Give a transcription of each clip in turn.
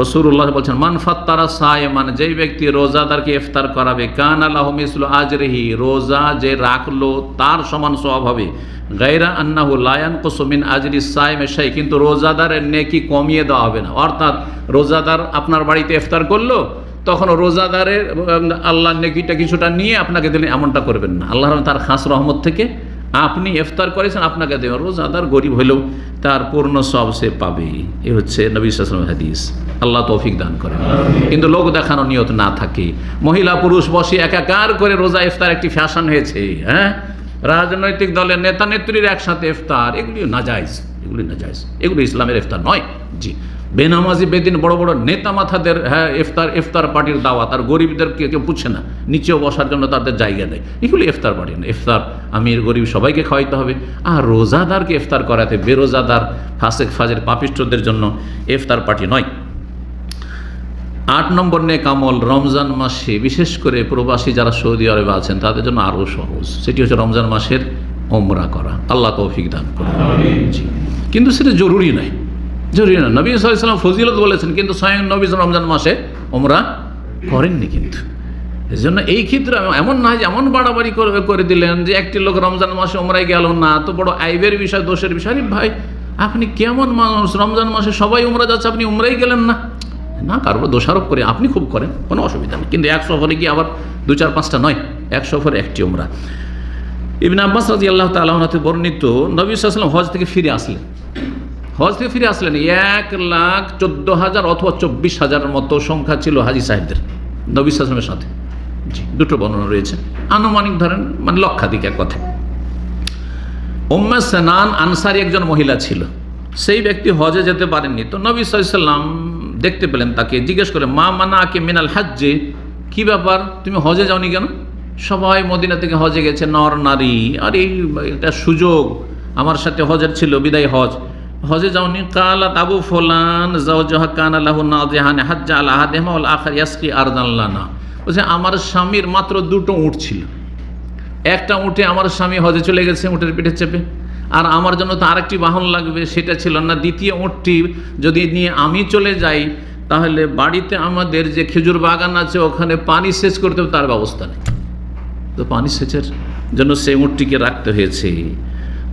রসুল্লাহ বলছেন, মান ফাত্তারা সায় মানে যেই ব্যক্তি রোজাদারকে ইফতার করাবে, কান আল্লাহ মিসলু আজরেহি, রোজা যে রাখল তার সমান স্বভাব হবে। গাইরা আন্নাহু লায়ান কুসুমিন আজরি সাইমে সেই কিন্তু রোজাদারের নেকি কমিয়ে দেওয়া হবে না। অর্থাৎ রোজাদার আপনার বাড়িতে ইফতার করল, তখন রোজাদারের আল্লাহর নেকিটা কিছুটা নিয়ে আপনাকে দিলে এমনটা করবেন না। আল্লাহ তার খাস রহমত থেকে আপনি ইফতার করেছেন, আপনাকে দেবেন রোজাদার গরিব হলেও তার পূর্ণ সব সে পাবে। এ হচ্ছে নবী সাসলাম হাদিস। আল্লাহ তৌফিক দান করে কিন্তু লোক দেখানো নিয়ত না থাকে। মহিলা, পুরুষ বসে একাকার করে রোজা ইফতার একটি ফ্যাশন হয়েছে হ্যাঁ? রাজনৈতিক দলের নেতা নেত্রীর একসাথে ইফতার এগুলি নাজাইজ এগুলি নাজাইজ এগুলি ইসলামের ইফতার নয়। জি। বেনামাজি বেদিন বড় বড় নেতা মাথাদের হ্যাঁ ইফতার ইফতার পার্টির দাওয়াত আর গরিবদেরকে কেউ পুচ্ছে না। নিচেও বসার জন্য তাদের জায়গা দেয় এগুলি ইফতার পার্টি না। ইফতার আমির গরিব সবাইকে খাওয়াইতে হবে। আর রোজাদারকে ইফতার করাতে বেরোজাদার ফাসেক ফাজের পাপিষ্টদের জন্য ইফতার পার্টি নয়। আট নম্বর নেক আমল রমজান মাসে বিশেষ করে প্রবাসী যারা সৌদি আরবে আছেন তাদের জন্য আরও সহজ। সেটি হচ্ছে রমজান মাসের ওমরা করা। আল্লাহ তৌফিক দান করে কিন্তু সেটা জরুরি নয়। জরুরি না। নবী সাল্লাম ফজিলত বলেছেন, কিন্তু স্বয়ং নবী রমজান মাসে ওমরা করেননি কিন্তু। এই জন্য এই ক্ষেত্রে এমন না যে এমন বাড়াবাড়ি করে করে দিলেন যে একটি লোক রমজান মাসে ওমরাই গেল, না তো বড় আইবের বিষয়, দোষের বিষয়। ভাই, আপনি কেমন মানুষ? রমজান মাসে সবাই উমরা যাচ্ছে, আপনি উমরাই গেলেন না। না, কারোর দোষারোপ করে, আপনি খুব করেন, কোনো অসুবিধা নেই। কিন্তু এক সফরে গিয়ে আবার দু চার পাঁচটা নয়, এক সফরে একটি উমরা। ইবিন আব্বাস রাজি আল্লাহ তালাহনাতে বর্ণিত, নবী সাল্লাম হজ থেকে ফিরে আসলেন। হজ থেকে ফিরে আসলেন, এক লাখ চোদ্দ হাজার অথবা চব্বিশ হাজারের মতো সংখ্যা ছিল হাজি সাহেবদের, নবী সালামের সাথে। জি, দুটো বর্ণনা রয়েছে। আনুমানিক ধরেন মানে লক্ষাধিক এক কথা উম্মে সেনান আনসারি একজন মহিলা ছিল। সেই ব্যক্তি হজে যেতে পারেননি। তো নবী সাল্লাম দেখতে পেলেন তাকে, জিজ্ঞেস করে মা মানা আকে মিনাল হাজ্জে? কি ব্যাপার? তুমি হজে যাওনি কেন? সবাই মদিনা থেকে হজে গেছে, নর নারী। আর এই একটা সুযোগ। আমার সাথে হজের ছিল, বিদায় হজ। হজে যাওনি, কালাত আবু ফোলান যাও জাহা কান আল্লাহ নাজেহানে হাজ্জা আল্লাহ দেহমা আখার ইয়াসকি আরদাল্লানা বলছে, আমার স্বামীর মাত্র দুটো উঠ ছিল। একটা উঠে আমার স্বামী হজে চলে গেছে উঠের পিঠে চেপে। আর আমার জন্য তো আরেকটি বাহন লাগবে, সেটা ছিল না। দ্বিতীয় উঠটি যদি নিয়ে আমি চলে যাই, তাহলে বাড়িতে আমাদের যে খেজুর বাগান আছে, ওখানে পানি সেচ করতে তার ব্যবস্থা নেই। তো পানি সেচের জন্য সেই উঠটিকে রাখতে হয়েছে।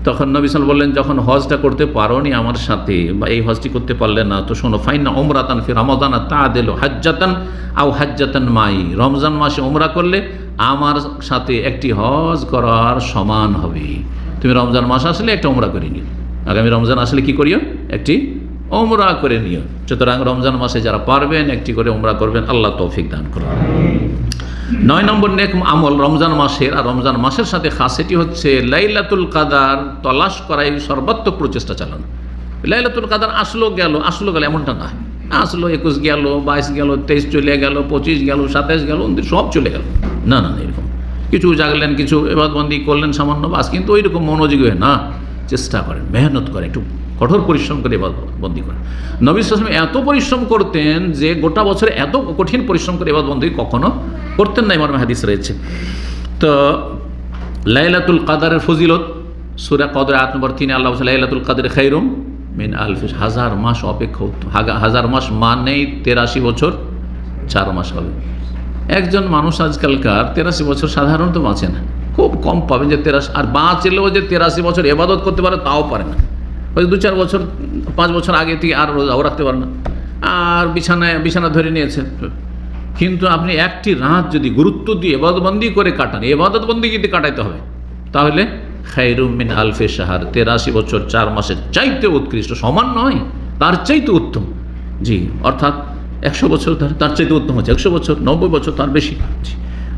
তখন নবী সাল বললেন, যখন হজটা করতে পারোনি আমার সাথে বা এই হজটি করতে পারলে না, তো শোনো ফাইন না ওমরাতান ফির রমাদানা তা দিল হাজ্জাতান আও হাজ্জাতান মাই। রমজান মাসে ওমরা করলে আমার সাথে একটি হজ করার সমান হবে। তুমি রমজান মাস আসলে একটা ওমরা করিনি আগামী রমজান আসলে কি করিও? একটি ওমরা করে নিও। সুতরাং রমজান মাসে যারা পারবেন, একটি করে ওমরা করবেন। আল্লাহ তৌফিক দান করবেন নয় নম্বর নেক আমল রমজান মাসের, আর রমজান মাসের সাথে খাস এটি হচ্ছে লাইলাতুল কাদার তলাশ করাই সর্বাত্মক প্রচেষ্টা চালানো। লাইলাতুল কাদার আসলো গেল আসলো গেল এমনটা না। আসলো, একুশ গেল, বাইশ গেল, তেইশ চলে গেল, পঁচিশ গেল সাতাইশ গেল সব চলে গেল। না না এরকম। কিছু জাগলেন, কিছু এবাদবন্দি করলেন সামান্য বাস, কিন্তু ওইরকম মনোযোগী হয়ে না। চেষ্টা করেন, মেহনত করে একটু কঠোর পরিশ্রম করে বন্দি করেন নবী সালাম এত পরিশ্রম করতেন যে গোটা বছরে এত কঠিন পরিশ্রম করে এবাদবন্দি কখনো করতেন না ইমার হাদিস রয়েছে। তো লাইলাতুল কাদারের ফজিলত, সুরা কদর আট নম্বর তিনে আল্লাহ লাইলাতুল কাদের খাইরুম মিন আলফিস হাজার মাস অপেক্ষা হাজার মাস মানেই তেরাশি বছর, চার মাস হবে। একজন মানুষ আজকালকার তেরাশি বছর সাধারণত বাঁচে না। খুব কম পাবেন যে তেরাশি আর বাঁচলেও যে তেরাশি বছর এবাদত করতে পারে, তাও পারে না। হয়তো দু চার বছর, পাঁচ বছর আগে থেকে আর রোজাও রাখতে পারে না। আর বিছানায়, বিছানা ধরে নিয়েছে। কিন্তু আপনি একটি রাত যদি গুরুত্ব দিয়ে এবাদতবন্দি করে কাটান, এবাদতবন্দি কিন্তু কাটাইতে হবে, তাহলে খাইরুমিন আলফে সাহার তেরাশি বছর, চার মাসের চাইতে উৎকৃষ্ট, সমান নয়, তার চাইতে উত্তম। জি, অর্থাৎ একশো বছর তার চাইতে উত্তম হচ্ছে, একশো বছর, নব্বই বছর তার বেশি।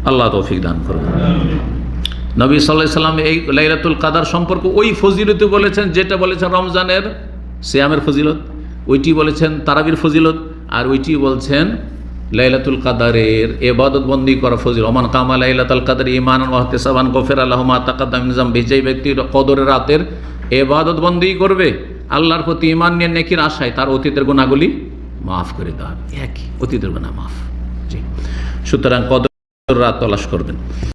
আল্লাহ তৌফিক দান করুন। নবী সাল্লাহ সাল্লাম এই লাইলাতুল কাদার সম্পর্ক ওই ফজিলতে বলেছেন, যেটা বলেছেন রমজানের শ্যামের ফজিলত, ওইটি বলেছেন তারাবির ফজিলত, আর ওইটি বলছেন লাইলাতুল কাদারের এবাদত বন্দি করা ফজিল ওমান কামা লাইলাতুল কাদার ইমান ওয়াহতে সাবান গফের আল্লাহ মা তাকাদ্দাম নিজাম বিজয়ী ব্যক্তি কদরের রাতের এবাদত বন্দি করবে, আল্লাহর প্রতি ইমান নিয়ে নেকির আশায় তার অতীতের গুণাগুলি মাফ করে দেওয়া একই, অতীতের গুণা মাফ। জি। সুতরাং কদর রাত তলাশ করবেন।